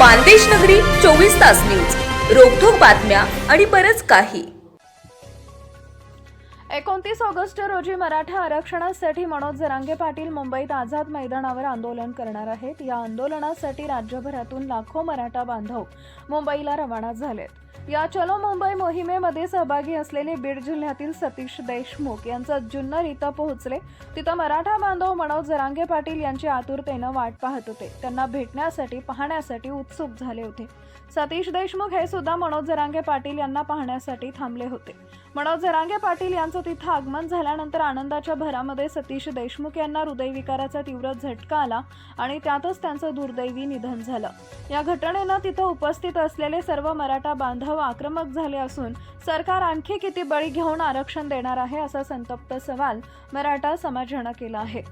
मानदेश नगरी चोवीस तास न्यूज. रोखोक बातम्या आणि बरंच काही. एकोणतीस ऑगस्ट रोजी मराठा आरक्षणासाठी मनोज जरांगे पाटील मुंबईत आझाद मैदानावर आंदोलन करणार आहेत. या आंदोलनासाठी राज्यभरातून लाखो मराठा बांधव मुंबईला रवाना झालेत. या चलो मुंबई मोहिमेमध्ये सहभागी असलेले बीड जिल्ह्यातील सतीश देशमुख यांचं जुन्नर इथं पोहोचले. तिथं मराठा बांधव मनोज जरांगे पाटील यांची आतुरतेनं वाट पाहत होते. त्यांना भेटण्यासाठी पाहण्यासाठी उत्सुक झाले होते. सतीश देशमुख हे सुद्धा मनोज जरांगे पाटील यांना पाहण्यासाठी थांबले होते. मनोज जरांगे पाटील यांचं तिथं आगमन झाल्यानंतर आनंदाच्या भरामध्ये सतीश देशमुख यांना हृदयविकाराचा तीव्र झटका आला आणि त्यातच त्यांचं दुर्दैवी निधन झालं. या घटनेनं तिथं उपस्थित असलेले सर्व मराठा बांधव आक्रमक झाले असून सरकार आणखी किती बळी घेऊन आरक्षण देणार आहे असा संतप्त सवाल मराठा समाजानं केला आहे.